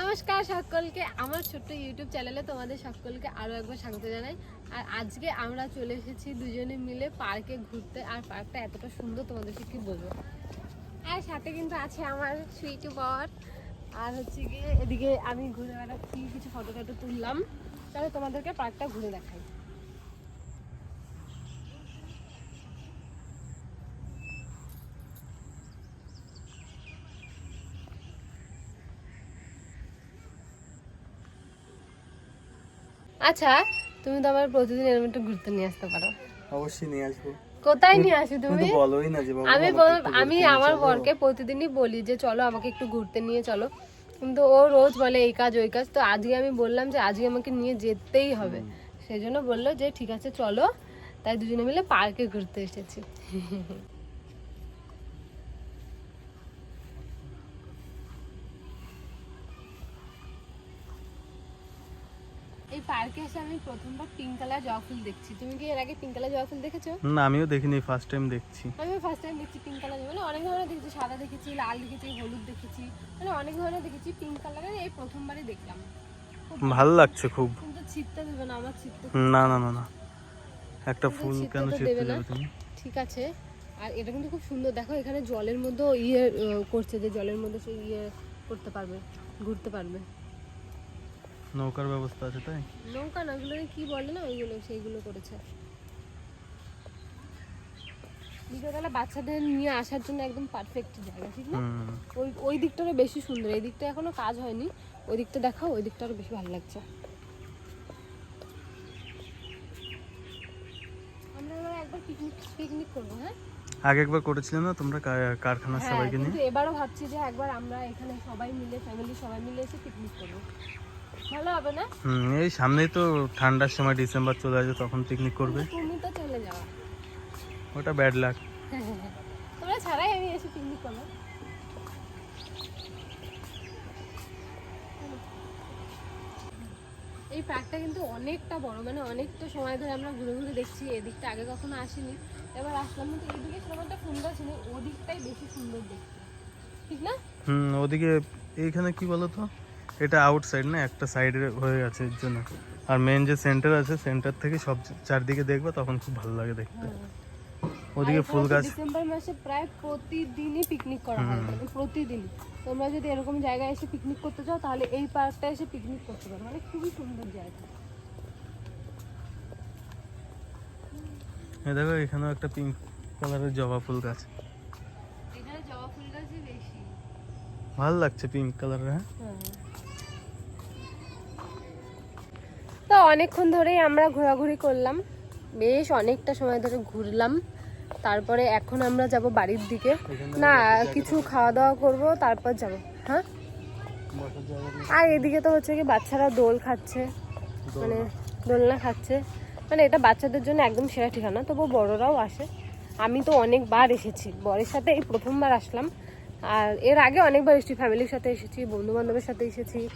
নমস্কার সকলকে, আমার ছোট্ট ইউটিউব চ্যানেলে তোমাদের সকলকে আরও একবার স্বাগত জানাই। আর আজকে আমরা চলে এসেছি দুজনে মিলে পার্কে ঘুরতে, আর পার্কটা এতটা সুন্দর তোমাদেরকে কি বলব? আর সাথে কিন্তু আছে আমার সুইট বর, আর হচ্ছে গিয়ে এদিকে আমি ঘুরে বেড়াচ্ছি, কিছু ফটো টটো তুললাম। তাহলে তোমাদেরকে পার্কটা ঘুরে দেখাই। আচ্ছা তুমি তো আমার প্রতিদিন এরকম একটু ঘুরতে নিয়ে আসতে পারো। অবশ্যই নিয়ে আসব। কোথায় নিয়ে আসি তুমি? বলোই না যে বাবা আমি আমি আমার বরকে প্রতিদিনই বলি যে চলো আমাকে একটু ঘুরতে নিয়ে চলো। কিন্তু ও রোজ বলে এই কাজ ওই কাজ। তো আজকে আমি বললাম যে আজকে আমাকে নিয়ে যেতেই হবে। সেই জন্য বলল যে ঠিক আছে চলো। তাই দুজনে মিলে পার্কে ঘুরতে এসেছি। এই পার্কে এসে আমি প্রথমবার পিঙ্ক কালার জবা ফুল দেখছি। তুমি কি এর আগে পিঙ্ক কালার জবা ফুল দেখেছ? না আমিও দেখিনি ফার্স্ট টাইম দেখছি। আমি ফার্স্ট টাইম দেখছি পিঙ্ক কালার মানে অনেক ধরনের দেখেছি সাদা দেখেছি লাল দেখেছি হলুদ দেখেছি মানে অনেক ধরনের দেখেছি পিঙ্ক কালারের এই প্রথমবারই দেখলাম। ভালো। লাগছে খুব। কিন্তু ছিটতে দেবে না আমার ছিটতে না না না না। একটা ফুল কেন ছিটতে দেবে। তুমি? ঠিক আছে। আর এটা কিন্তু খুব সুন্দর। দেখো এখানে জলের মধ্যেও ইয়ে করছে যে জলের মধ্যে সে ইয়ে করতে পারবে ঘুরতে পারবে। নৌকার ব্যবস্থা আছে তাই? নৌকা না ওগুলো কি বলে না ওইগুলো সেইগুলো করেছে। বিকেলবেলা বাচ্চাদের নিয়ে আসার জন্য একদম পারফেক্ট জায়গা ঠিক না? ওই ওই দিকটারও বেশি সুন্দর এই দিকটা এখনও কাজ হয়নি। ওই দিকটা দেখাও ওই দিকটা আরও বেশি ভালো লাগছে। আমরা একবার পিকনিক পিকনিক করব হ্যাঁ? আগে একবার করেছিলে না তোমরা কারখানার হ্যাঁ সবাইকে নিয়ে? কিন্তু এবারও ভাবছি যে একবার আমরা এখানে সবাই মিলে ফ্যামিলি সবাই মিলে এসে পিকনিক করব। ভালো হবে না? হুম এই সামনেই তো ঠান্ডার সময় ডিসেম্বর চলে আসবে তখন পিকনিক করবে। তুমি তো চলে যাওয়া ওটা ব্যাড লাক তোমরা ছাড়াই আমি এসে পিকনিক করব। এই পার্কটা কিন্তু অনেকটা বড় মানে অনেকটা সময় ধরে আমরা ঘুরে ঘুরে দেখছি এদিকটা আগে কখনো আসিনি। এবার আসলাম কিন্তু এদিকে সেরকম একটা সুন্দর ছিল ওদিকটাই বেশি সুন্দর দেখতে। ঠিক না? হুম ওদিকে এইখানে কি বলো তো এটা আউটসাইড না একটা সাইডে হয়ে আছে এর জন্য। আর মেন যে সেন্টার আছে সেন্টার থেকে সব চারদিকে দেখবে তখন খুব ভালো লাগে দেখতে। ওদিকে ফুল গাছ ডিসেম্বর মাসে প্রায় প্রতিদিনই পিকনিক করা হয় মানে প্রতিদিন তোমরা যদি এরকম জায়গায় এসে পিকনিক করতে চাও তাহলে এই পার্কটা এসে পিকনিক করতে পারো। মানে খুবই সুন্দর জায়গা। এই দেখো এখানেও একটা পিঙ্ক কালারের জবা ফুল গাছ। এখানে জবা ফুল গাছই বেশি। ভালো লাগছে পিঙ্ক কালারের হ্যাঁ। তো অনেকক্ষণ ধরেই আমরা ঘোরাঘুরি করলাম। বেশ অনেকটা সময় ধরে ঘুরলাম। তারপরে এখন আমরা যাব বাড়ির দিকে। না কিছু খাওয়া দাওয়া করব তারপর যাব। হ্যাঁ? আর এদিকে তো হচ্ছে কি বাচ্চারা দোল খাচ্ছে। মানে দোলনা খাচ্ছে। মানে এটা বাচ্চাদের জন্য একদম সেরা ঠিকানা। তবু বড়রাও আসে। আমি তো অনেকবার এসেছি। বরের সাথে এই প্রথমবার আসলাম। আর এর আগে অনেকবার এসেছি। ফ্যামিলির সাথে এসেছি বন্ধু বান্ধবের সাথে এসেছি।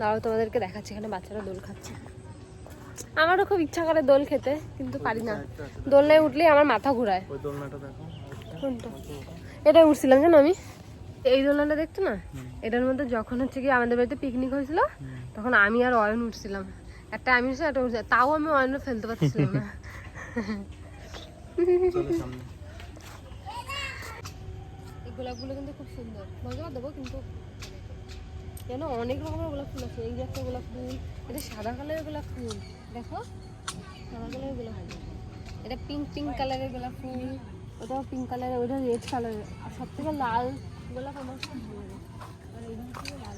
দাঁড়াও তোমাদেরকে দেখাচ্ছি এখানে বাচ্চারা দোল খাচ্ছে। আমারও খুব ইচ্ছা করে দোল খেতে কিন্তু পারি না। দোলনায় উঠলেই আমার মাথা ঘুরায়। ওই দোলনাটা দেখো। কোনটা? এটা উঠছিলাম জানো আমি? এই দোলনাটা দেখছ না? এটার মধ্যে যখন হচ্ছে কি আমাদের বাড়িতে পিকনিক হয়েছিল তখন আমি আর অয়ন উঠছিলাম। একটা আমি উঠছি একটা উঠছি তাও আমি অয়ন ফেলতে পারছিলাম না। এই গোলাপগুলো কিন্তু খুব সুন্দর। মজা দেবো কিন্তু যেন অনেক রকমের গোলাপ ফুল আছে। এই যে একটা গোলাপ ফুল, এটা সাদা কালারের গোলাপ ফুল, দেখো। সাদা কালারের গোলাপ ফুল। এটা পিঙ্ক পিঙ্ক কালারের গোলাপ ফুল, ওটাও পিঙ্ক কালারের ওটা রেড কালারের। আর সব থেকে লাল গোলাপ আমার খুব ভালো লাগে। আর এটা হচ্ছে লাল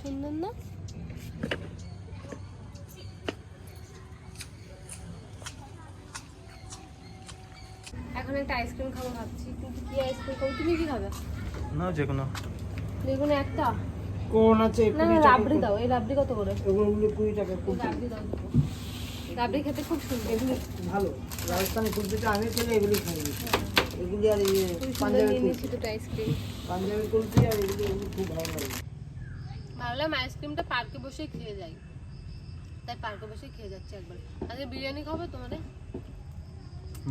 সুন্দর না? এখন একটা আইসক্রিম খাব ভাবছি। কিন্তু কি আইসক্রিম খাব? তুমি কি খাবে? না যে কোনো বেগুনে একটা। কোন আছে? না না রাবড়ি দাও এই রাবড়ি কত করে? ওগুলো কুড়ি টাকা এই রাবড়ি দাও রাবড়ি খেতে খুব সুন্দর। এগুলি ভালো। রাজস্থানি কুলপিটা আমি চলে এগুলি খাই এগুলি আর ইয়ে খুবই সুন্দর পাঞ্জাবি আইসক্রিম। কুলপি আর এগুলি এগুলি খুব ভালো লাগে। ভাবলাম আইসক্রিমটা পার্কে বসে খেয়ে যাই। তাই পার্কে বসে খেয়ে যাচ্ছি একবার। আজকে বিরিয়ানি খাবে তোমাদের?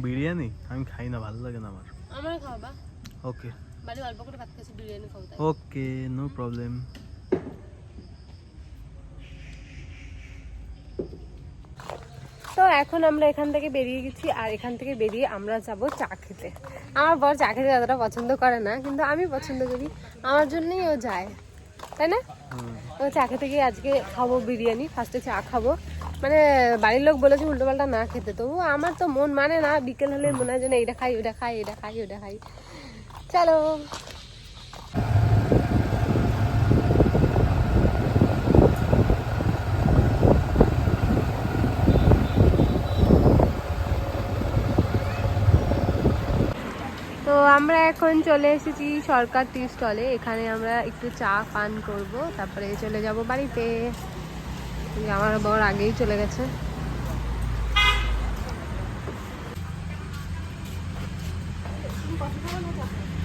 বিরিয়ানি? আমি খাই না ভালো লাগে না আমার। আমার খাওয়া ওকে। মানে অল্প করে ভাত খেয়েছি বিরিয়ানি খাব ওকে নো প্রবলেম তো এখন আমরা এখান থেকে বেরিয়ে গেছি আর এখান থেকে বেরিয়ে আমরা যাব চা খেতে। আমার বর চা খেতে অতটা পছন্দ করে না কিন্তু আমি পছন্দ করি। আমার জন্যই ও যায় তাই না? ও চা খেতে গিয়ে আজকে খাব বিরিয়ানি ফার্স্টে চা খাব। মানে বাড়ির লোক বলেছে উল্টোপাল্টা না খেতে তবু আমার তো মন মানে না বিকেল হলে মনে হয় যেন এটা খাই ওটা খাই এটা খাই ওটা খাই। চলো। আমরা এখন চলে এসেছি সরকার টি স্টলে। এখানে আমরা একটু চা পান করব, তারপরে চলে যাব বাড়িতে। আমার বর আগেই চলে গেছে।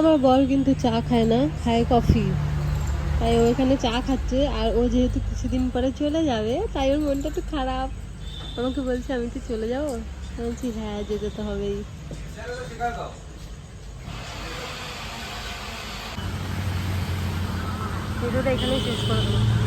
আমার বর কিন্তু চা খায় না, খায় কফি। তাই ও এখানে চা খাচ্ছে, আর ও যেহেতু কিছুদিন পরে চলে যাবে, তাই ওর মনটা একটু খারাপ। আমাকে বলছে, আমি কি চলে যাব? বলছি হ্যাঁ যেতে তো হবেই। ভিডিওটা এখানেই শেষ করে দেবো।